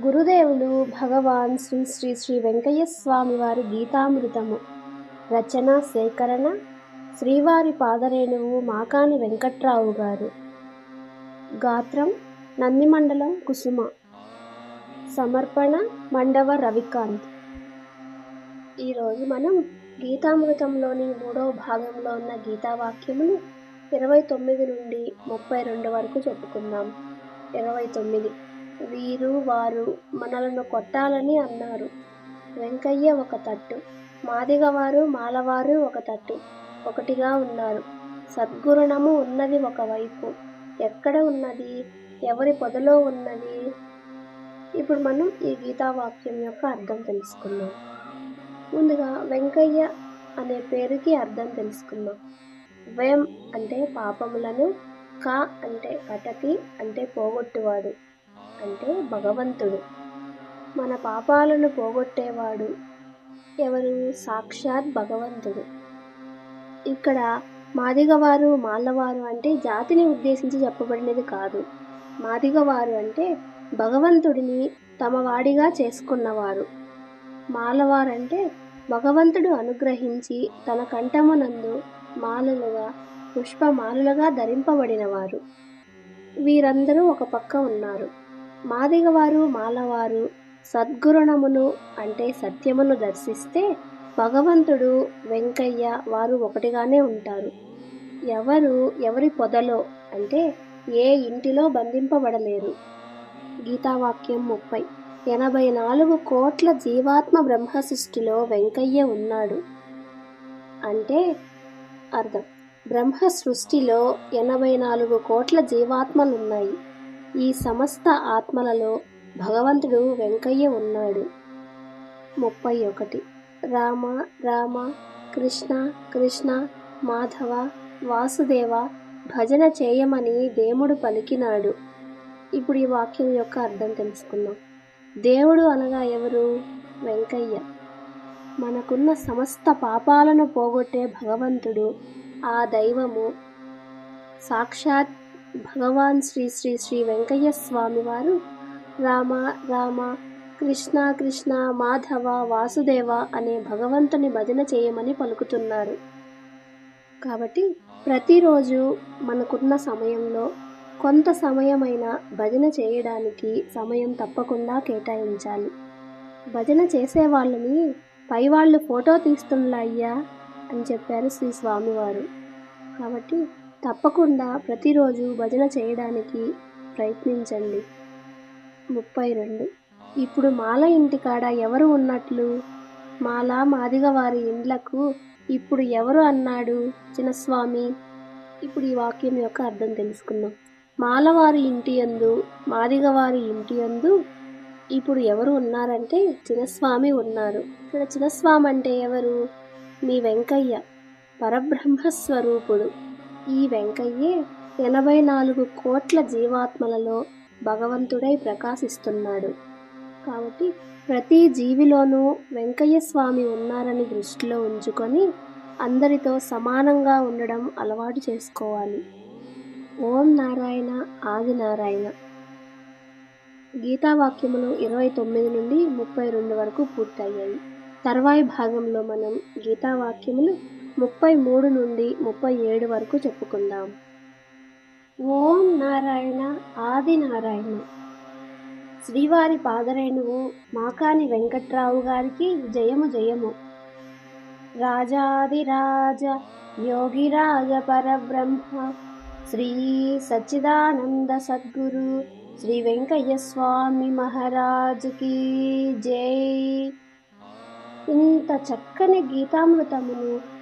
గురుదేవులు భగవాన్ శ్రీ శ్రీ శ్రీ వెంకయ్య స్వామి వారి గీతామృతము. రచన సేకరణ శ్రీవారి పాదరేణువు మాకాని వెంకట్రావు గారు. గాత్రం నందిమండలం కుసుమ. సమర్పణ మండవ రవికాంత్. ఈరోజు మనం గీతామృతంలోని మూడవ భాగంలో ఉన్న గీతావాక్యములు ఇరవై తొమ్మిది నుండి ముప్పై రెండు వరకు చెప్పుకుందాం. ఇరవై తొమ్మిది. వీరు వారు మనలను కొట్టాలని అన్నారు. వెంకయ్య ఒక తట్టు మాదిగవారు మాలవారు ఒక తట్టు ఒకటిగా ఉన్నారు. సద్గురుణము ఉన్నది ఒకవైపు ఎక్కడ ఉన్నది? ఎవరి పొదలో ఉన్నది? ఇప్పుడు మనం ఈ గీతావాక్యం యొక్క అర్థం తెలుసుకుందాం. ముందుగా వెంకయ్య అనే పేరుకి అర్థం తెలుసుకుందాం. వేం అంటే పాపములను కా అంటే కటకి అంటే పోగొట్టువాడు. అంటే భగవంతుడు. మన పాపాలను పోగొట్టేవాడు ఎవరు? సాక్షాత్ భగవంతుడు. ఇక్కడ మాదిగవారు మాలవారు అంటే జాతిని ఉద్దేశించి చెప్పబడినది కాదు. మాదిగవారు అంటే భగవంతుడిని తమ వాడిగా చేసుకున్నవారు. మాలవారంటే భగవంతుడు అనుగ్రహించి తన కంఠమునందు మాలలుగా పుష్పమాలులుగా ధరింపబడినవారు. వీరందరూ ఒక పక్క ఉన్నారు. మాదిగవారు మాలవారు సద్గురుణమును అంటే సత్యమును దర్శిస్తే భగవంతుడు వెంకయ్య వారు ఒకటిగానే ఉంటారు. ఎవరు ఎవరి పొదలో అంటే ఏ ఇంటిలో బంధింపబడలేరు. గీతావాక్యం ముప్పై. ఎనభై నాలుగు కోట్ల జీవాత్మ బ్రహ్మ సృష్టిలో వెంకయ్య ఉన్నాడు అంటే అర్థం. బ్రహ్మ సృష్టిలో ఎనభై నాలుగు కోట్ల జీవాత్మలున్నాయి. ఈ సమస్త ఆత్మలలో భగవంతుడు వెంకయ్య ఉన్నాడు. ముప్పై ఒకటి. రామ రామ కృష్ణ కృష్ణ మాధవ వాసుదేవ భజన చేయమని దేవుడు పలికినాడు. ఇప్పుడు ఈ వాక్యం యొక్క అర్థం తెలుసుకుందాం. దేవుడు అనగా ఎవరు? వెంకయ్య. మనకున్న సమస్త పాపాలను పోగొట్టే భగవంతుడు ఆ దైవము. సాక్షాత్ భగవాన్ శ్రీ శ్రీ శ్రీ వెంకయ్య స్వామి వారు రామ రామ కృష్ణ కృష్ణ మాధవ వాసుదేవ అనే భగవంతుని భజన చేయమని పలుకుతున్నారు. కాబట్టి ప్రతిరోజు మనకున్న సమయంలో కొంత సమయమైన భజన చేయడానికి సమయం తప్పకుండా కేటాయించాలి. భజన చేసే వాళ్ళని పై వాళ్ళు ఫోటో తీస్తుండ్లా అయ్యా అని చెప్పారు శ్రీ స్వామివారు. కాబట్టి తప్పకుండా ప్రతిరోజు భజన చేయడానికి ప్రయత్నించండి. ముప్పై రెండు. ఇప్పుడు మాల ఇంటికాడ ఎవరు ఉన్నట్లు? మాల మాదిగ వారి ఇండ్లకు ఇప్పుడు ఎవరు అన్నాడు చిన్నస్వామి? ఇప్పుడు ఈ వాక్యం యొక్క అర్థం తెలుసుకుందాం. మాలవారి ఇంటి యందు మాదిగ వారి ఇంటి యందు ఇప్పుడు ఎవరు ఉన్నారంటే చిన్నస్వామి ఉన్నారు. ఇక్కడ చిన్నస్వామి అంటే ఎవరు? మీ వెంకయ్య పరబ్రహ్మ స్వరూపుడు ఈ వెంకయ్యే ఎనభై నాలుగు కోట్ల జీవాత్మలలో భగవంతుడై ప్రకాశిస్తున్నాడు. కాబట్టి ప్రతి జీవిలోనూ వెంకయ్య స్వామి ఉన్నారని దృష్టిలో ఉంచుకొని అందరితో సమానంగా ఉండడం అలవాటు చేసుకోవాలి. ఓం నారాయణ ఆది నారాయణ. గీతావాక్యములు ఇరవై తొమ్మిది నుండి ముప్పై రెండు వరకు పూర్తయ్యాయి. తర్వాయి భాగంలో మనం గీతావాక్యములు ముప్పై మూడు నుండి ముప్పై ఏడు వరకు చెప్పుకుందాం. ఓం నారాయణ ఆది నారాయణ. శ్రీవారి పాదరేణువు మాకాని వెంకట్రావు గారికి జయము జయము. రాజాదిరాజ యోగిరాజ పరబ్రహ్మ శ్రీ సచ్చిదానంద సద్గురు శ్రీ వెంకయ్య స్వామి మహారాజుకి జై. ఇంత చక్కని గీతామృతమును